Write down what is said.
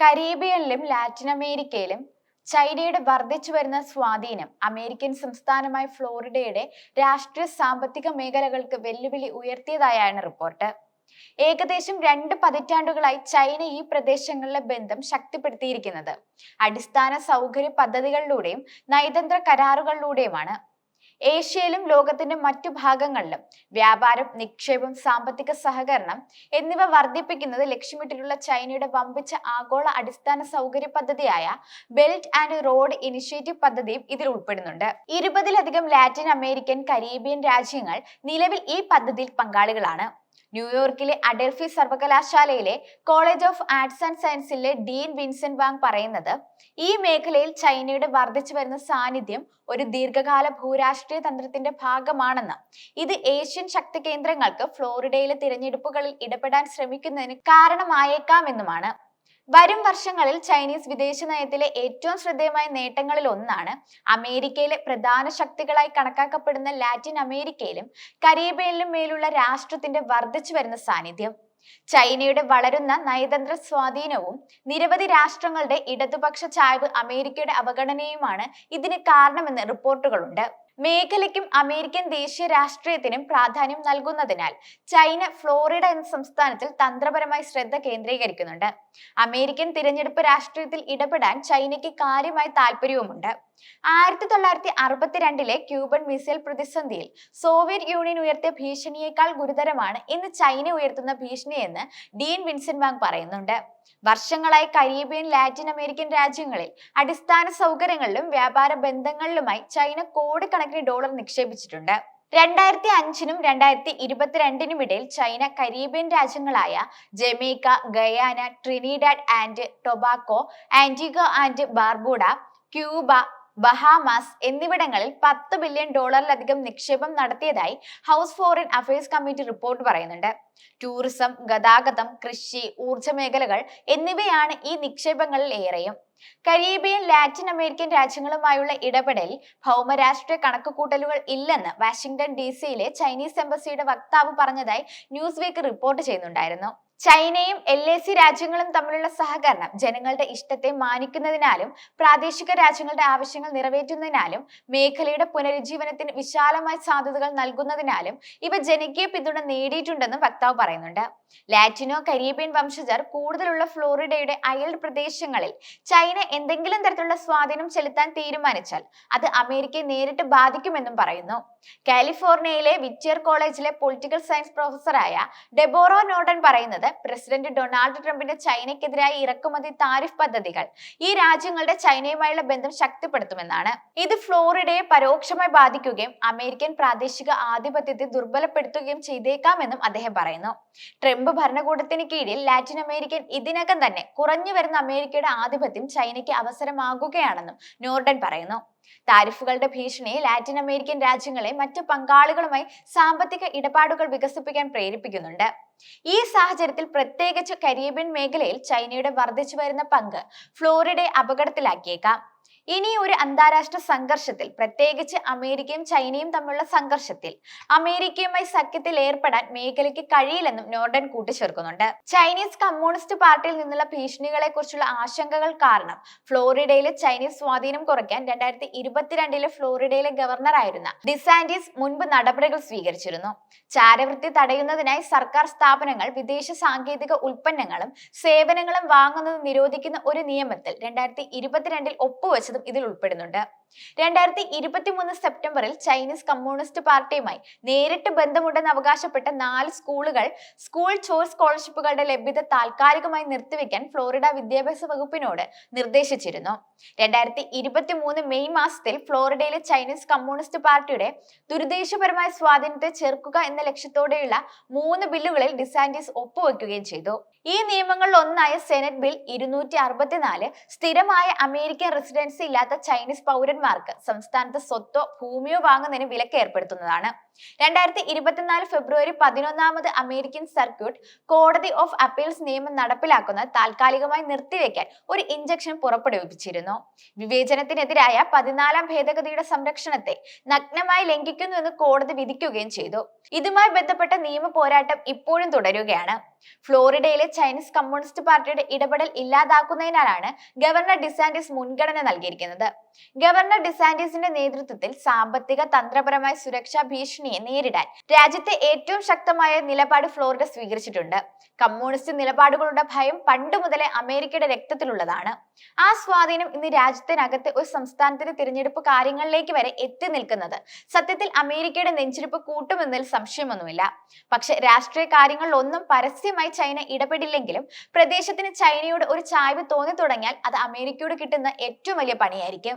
കരീബിയനിലും Latin അമേരിക്കയിലും ചൈനയുടെ വർദ്ധിച്ചു വരുന്ന സ്വാധീനം അമേരിക്കൻ സംസ്ഥാനമായ ഫ്ലോറിഡയുടെ രാഷ്ട്രീയ സാമ്പത്തിക മേഖലകൾക്ക് വെല്ലുവിളി ഉയർത്തിയതായാണ് റിപ്പോർട്ട്. ഏകദേശം രണ്ട് പതിറ്റാണ്ടുകളായി ചൈന ഈ പ്രദേശങ്ങളിലെ ബന്ധം ശക്തിപ്പെടുത്തിയിരിക്കുന്നത്. അടിസ്ഥാന സൗകര്യ പദ്ധതികളിലൂടെയും നയതന്ത്ര കരാറുകളിലൂടെയുമാണ്. ഏഷ്യയിലും ലോകത്തിന്റെ മറ്റു ഭാഗങ്ങളിലും വ്യാപാരം നിക്ഷേപം സാമ്പത്തിക സഹകരണം എന്നിവ വർദ്ധിപ്പിക്കുന്നത് ലക്ഷ്യമിട്ടിട്ടുള്ള ചൈനയുടെ വമ്പിച്ച ആഗോള അടിസ്ഥാന സൗകര്യ പദ്ധതിയായ ബെൽറ്റ് ആൻഡ് റോഡ് ഇനിഷ്യേറ്റീവ് പദ്ധതിയും ഇതിൽ ഉൾപ്പെടുന്നുണ്ട്. ഇരുപതിലധികം ലാറ്റിൻ അമേരിക്കൻ കരീബിയൻ രാജ്യങ്ങൾ നിലവിൽ ഈ പദ്ധതിയിൽ പങ്കാളികളാണ്. ന്യൂയോർക്കിലെ അഡൽഫി സർവകലാശാലയിലെ കോളേജ് ഓഫ് ആർട്സ് ആൻഡ് സയൻസിലെ ഡീൻ വിൻസെന്റ് വാങ് പറയുന്നത് ഈ മേഖലയിൽ ചൈനയുടെ വർദ്ധിച്ചു വരുന്ന സാന്നിധ്യം ഒരു ദീർഘകാല ഭൂരാഷ്ട്രീയ തന്ത്രത്തിന്റെ ഭാഗമാണെന്ന്. ഇത് ഏഷ്യൻ ശക്തി കേന്ദ്രങ്ങൾക്ക് ഫ്ലോറിഡയിലെ തിരഞ്ഞെടുപ്പുകളിൽ ഇടപെടാൻ ശ്രമിക്കുന്നതിന് കാരണമായേക്കാമെന്നുമാണ് വരും വർഷങ്ങളിൽ ചൈനീസ് വിദേശ നയത്തിലെ ഏറ്റവും ശ്രദ്ധേയമായ നേട്ടങ്ങളിൽ ഒന്നാണ് അമേരിക്കയിലെ പ്രധാന ശക്തികളായി കണക്കാക്കപ്പെടുന്ന ലാറ്റിൻ അമേരിക്കയിലും കരീബിയനിലും മേലുള്ള രാഷ്ട്രത്തിന്റെ വർദ്ധിച്ചു വരുന്ന സാന്നിധ്യം. ചൈനയുടെ വളരുന്ന നയതന്ത്ര സ്വാധീനവും നിരവധി രാഷ്ട്രങ്ങളുടെ ഇടതുപക്ഷ ചായ്വ് അമേരിക്കയുടെ അവഗണനയുമാണ് ഇതിന് കാരണമെന്ന് റിപ്പോർട്ടുകളുണ്ട്. മേഖലയ്ക്കും അമേരിക്കൻ ദേശീയ രാഷ്ട്രീയത്തിനും പ്രാധാന്യം നൽകുന്നതിനാൽ ചൈന ഫ്ലോറിഡ എന്ന സംസ്ഥാനത്തിൽ തന്ത്രപരമായി ശ്രദ്ധ കേന്ദ്രീകരിക്കുന്നുണ്ട്. അമേരിക്കൻ തിരഞ്ഞെടുപ്പ് രാഷ്ട്രീയത്തിൽ ഇടപെടാൻ ചൈനയ്ക്ക് കാര്യമായ താല്പര്യവുമുണ്ട് ആയിരത്തി തൊള്ളായിരത്തി അറുപത്തിരണ്ടിലെ ക്യൂബൻ മിസൈൽ പ്രതിസന്ധിയിൽ സോവിയറ്റ് യൂണിയൻ ഉയർത്തിയ ഭീഷണിയേക്കാൾ ഗുരുതരമാണ് ഇന്ന് ചൈന ഉയർത്തുന്ന ഭീഷണിയെന്ന് ഡീൻ വിൻസെന്റ് വാങ് പറയുന്നുണ്ട്. വർഷങ്ങളായി കരീബിയൻ ലാറ്റിൻ അമേരിക്കൻ രാജ്യങ്ങളിൽ അടിസ്ഥാന സൗകര്യങ്ങളിലും വ്യാപാര ബന്ധങ്ങളിലുമായി ചൈന കോടിക്കണക്കിന് ഡോളർ നിക്ഷേപിച്ചിട്ടുണ്ട്. രണ്ടായിരത്തി അഞ്ചിനും രണ്ടായിരത്തി ഇരുപത്തിരണ്ടിനും ഇടയിൽ China Caribbean രാജ്യങ്ങളായ Jamaica Guyana Trinidad and Tobago Antigua and Barbuda Cuba Bahamas എന്നിവിടങ്ങളിൽ പത്ത് ബില്യൺ ഡോളറിലധികം നിക്ഷേപം നടത്തിയതായി House Foreign Affairs Committee report പറയുന്നുണ്ട്. ടൂറിസം ഗതാഗതം കൃഷി ഊർജ മേഖലകൾ എന്നിവയാണ് ഈ നിക്ഷേപങ്ങളിൽ ഏറെയും. കരീബിയൻ ലാറ്റിൻ അമേരിക്കൻ രാജ്യങ്ങളുമായുള്ള ഇടപെടലിൽ ഭൗമരാഷ്ട്രീയ കണക്കുകൂട്ടലുകൾ ഇല്ലെന്ന് വാഷിംഗ്ടൺ ഡി സിയിലെ ചൈനീസ് എംബസിയുടെ വക്താവ് പറഞ്ഞതായി ന്യൂസ് വീക്ക് റിപ്പോർട്ട് ചെയ്യുന്നുണ്ടായിരുന്നു. ചൈനയും എൽ എ സി രാജ്യങ്ങളും തമ്മിലുള്ള സഹകരണം ജനങ്ങളുടെ ഇഷ്ടത്തെ മാനിക്കുന്നതിനാലും പ്രാദേശിക രാജ്യങ്ങളുടെ ആവശ്യങ്ങൾ നിറവേറ്റുന്നതിനാലും മേഖലയുടെ പുനരുജ്ജീവനത്തിന് വിശാലമായ സാധ്യതകൾ നൽകുന്നതിനാലും ഇവ ജനകീയ പിന്തുണ നേടിയിട്ടുണ്ടെന്നും വക്താവ് പറയുന്നുണ്ട്. ലാറ്റിനോ കരീബിയൻ വംശജർ കൂടുതലുള്ള ഫ്ലോറിഡയുടെ അയൽ പ്രദേശങ്ങളിൽ ചൈന എന്തെങ്കിലും തരത്തിലുള്ള സ്വാധീനം ചെലുത്താൻ തീരുമാനിച്ചാൽ അത് അമേരിക്കയെ നേരിട്ട് ബാധിക്കുമെന്നും പറയുന്നു. കാലിഫോർണിയയിലെ വിറ്റിയർ കോളേജിലെ പൊളിറ്റിക്കൽ സയൻസ് പ്രൊഫസറായ ഡെബോറോ നോർഡൻ പറയുന്നത് പ്രസിഡന്റ് ഡൊണാൾഡ് ട്രംപിന്റെ ചൈനയ്ക്കെതിരായ ഇറക്കുമതി താരിഫ് പദ്ധതികൾ ഈ രാജ്യങ്ങളുടെ ചൈനയുമായുള്ള ബന്ധം ശക്തിപ്പെടുത്തുമെന്നാണ്. ഇത് ഫ്ലോറിഡയെ പരോക്ഷമായി ബാധിക്കുകയും അമേരിക്കൻ പ്രാദേശിക ആധിപത്യത്തെ ദുർബലപ്പെടുത്തുകയും ചെയ്തേക്കാമെന്നും അദ്ദേഹം പറയുന്നു. ട്രംപ് ഭരണകൂടത്തിന് കീഴിൽ ലാറ്റിൻ അമേരിക്കൻ ഇതിനകം തന്നെ കുറഞ്ഞു വരുന്ന അമേരിക്കയുടെ ആധിപത്യം ചൈനയ്ക്ക് അവസരമാകുകയാണെന്നും നോർഡൻ പറയുന്നു. താരിഫുകളുടെ ഭീഷണി ലാറ്റിൻ അമേരിക്കൻ രാജ്യങ്ങളെ മറ്റു പങ്കാളികളുമായി സാമ്പത്തിക ഇടപാടുകൾ വികസിപ്പിക്കാൻ പ്രേരിപ്പിക്കുന്നുണ്ട്. ഈ സാഹചര്യത്തിൽ പ്രത്യേകിച്ച് കരീബിയൻ മേഖലയിൽ ചൈനയുടെ വർദ്ധിച്ചു വരുന്ന പങ്ക് ഫ്ലോറിഡയെ അപകടത്തിലാക്കിയേക്കാം. ഇനി ഒരു അന്താരാഷ്ട്ര സംഘർഷത്തിൽ പ്രത്യേകിച്ച് അമേരിക്കയും ചൈനയും തമ്മിലുള്ള സംഘർഷത്തിൽ അമേരിക്കയുമായി സഖ്യത്തിൽ ഏർപ്പെടാൻ മേഖലയ്ക്ക് കഴിയില്ലെന്നും നോർഡൻ കൂട്ടിച്ചേർക്കുന്നുണ്ട്. ചൈനീസ് കമ്മ്യൂണിസ്റ്റ് പാർട്ടിയിൽ നിന്നുള്ള ഭീഷണികളെ കുറിച്ചുള്ള ആശങ്കകൾ കാരണം ഫ്ലോറിഡയിലെ ചൈനീസ് സ്വാധീനം കുറയ്ക്കാൻ രണ്ടായിരത്തി ഇരുപത്തിരണ്ടിലെ ഫ്ലോറിഡയിലെ ഗവർണറായിരുന്ന ഡിസാൻഡീസ് മുൻപ് നടപടികൾ സ്വീകരിച്ചിരുന്നു. ചാരവൃത്തി തടയുന്നതിനായി സർക്കാർ സ്ഥാപനങ്ങൾ വിദേശ സാങ്കേതിക ഉൽപ്പന്നങ്ങളും സേവനങ്ങളും വാങ്ങുന്നത് നിരോധിക്കുന്ന ഒരു നിയമത്തിൽ രണ്ടായിരത്തി ഇരുപത്തിരണ്ടിൽ ഒപ്പുവെച്ചതും ഇതിൽ ഉൾപ്പെടുന്നുണ്ട്. രണ്ടായിരത്തി ഇരുപത്തി മൂന്ന് സെപ്റ്റംബറിൽ ചൈനീസ് കമ്മ്യൂണിസ്റ്റ് പാർട്ടിയുമായി നേരിട്ട് ബന്ധമുണ്ടെന്ന് അവകാശപ്പെട്ട നാല് സ്കൂളുകൾ സ്കൂൾ ചോയ്സ് സ്കോളർഷിപ്പുകളുടെ ലഭ്യത താൽക്കാലികമായി നിർത്തിവെക്കാൻ ഫ്ലോറിഡ വിദ്യാഭ്യാസ വകുപ്പിനോട് നിർദ്ദേശിച്ചിരുന്നു. രണ്ടായിരത്തി ഇരുപത്തി മൂന്ന് മെയ് മാസത്തിൽ ഫ്ലോറിഡയിലെ ചൈനീസ് കമ്മ്യൂണിസ്റ്റ് പാർട്ടിയുടെ ദുരുദ്ദേശപരമായ സ്വാധീനത്തെ ചെറുക്കുക എന്ന ലക്ഷ്യത്തോടെയുള്ള മൂന്ന് ബില്ലുകളിൽ ഡിസാന്റീസ് ഒപ്പുവെക്കുകയും ചെയ്തു. ഈ നിയമങ്ങളിൽ ഒന്നായ സെനറ്റ് ബിൽ ഇരുന്നൂറ്റി അറുപത്തിനാല് സ്ഥിരമായ അമേരിക്കൻ റെസിഡൻസി ഇല്ലാത്ത ചൈനീസ് പൗരന്മാർക്ക് സംസ്ഥാനത്ത് സ്വത്തോ ഭൂമിയോ വാങ്ങുന്നതിന് വിലക്ക് ഏർപ്പെടുത്തുന്നതാണ്. രണ്ടായിരത്തി ഇരുപത്തിനാല് ഫെബ്രുവരി പതിനൊന്നാമത് അമേരിക്കൻ സർക്യൂട്ട് കോടതി ഓഫ് അപ്പീൽസ് നിയമം നടപ്പിലാക്കുന്ന താൽക്കാലികമായി നിർത്തിവെക്കാൻ ഒരു ഇഞ്ചക്ഷൻ പുറപ്പെടുവിപ്പിച്ചിരുന്നു. വിവേചനത്തിനെതിരായ പതിനാലാം ഭേദഗതിയുടെ സംരക്ഷണത്തെ നഗ്നമായി ലംഘിക്കുന്നുവെന്ന് കോടതി വിധിക്കുകയും ചെയ്തു. ഇതുമായി ബന്ധപ്പെട്ട നിയമ പോരാട്ടം ഇപ്പോഴും തുടരുകയാണ്. ഫ്ലോറിഡയിലെ ചൈനീസ് കമ്മ്യൂണിസ്റ്റ് പാർട്ടിയുടെ ഇടപെടൽ ഇല്ലാതാക്കുന്നതിനാലാണ് ഗവർണർ ഡിസാന്റിസ് മുൻഗണന നൽകിയിരിക്കുന്നത്. ഗവർണർ ഡിസാന്റിസിന്റെ നേതൃത്വത്തിൽ സാമ്പത്തിക തന്ത്രപരമായ സുരക്ഷാ ഭീഷണിയെ നേരിടാൻ രാജ്യത്തെ ഏറ്റവും ശക്തമായ നിലപാട് ഫ്ലോറിഡ സ്വീകരിച്ചിട്ടുണ്ട്. കമ്മ്യൂണിസ്റ്റ് നിലപാടുകളുടെ ഭയം പണ്ട് മുതലേ അമേരിക്കയുടെ രക്തത്തിലുള്ളതാണ്. ആ സ്വാധീനം ഇന്ന് രാജ്യത്തിനകത്ത് ഒരു സംസ്ഥാനത്തിന്റെ തിരഞ്ഞെടുപ്പ് കാര്യങ്ങളിലേക്ക് വരെ എത്തി നിൽക്കുന്നത് സത്യത്തിൽ അമേരിക്കയുടെ നെഞ്ചിരിപ്പ് കൂട്ടുമെന്നതിൽ സംശയമൊന്നുമില്ല. പക്ഷെ രാഷ്ട്രീയ കാര്യങ്ങളിൽ ഒന്നും പരസ്യമായി ചൈന ഇടപെടില്ലെങ്കിലും പ്രദേശത്തിന് ചൈനയോട് ഒരു ചായ്വ് തോന്നി തുടങ്ങിയാൽ അത് അമേരിക്കയോട് കിട്ടുന്ന ഏറ്റവും വലിയ പണിയായിരിക്കും.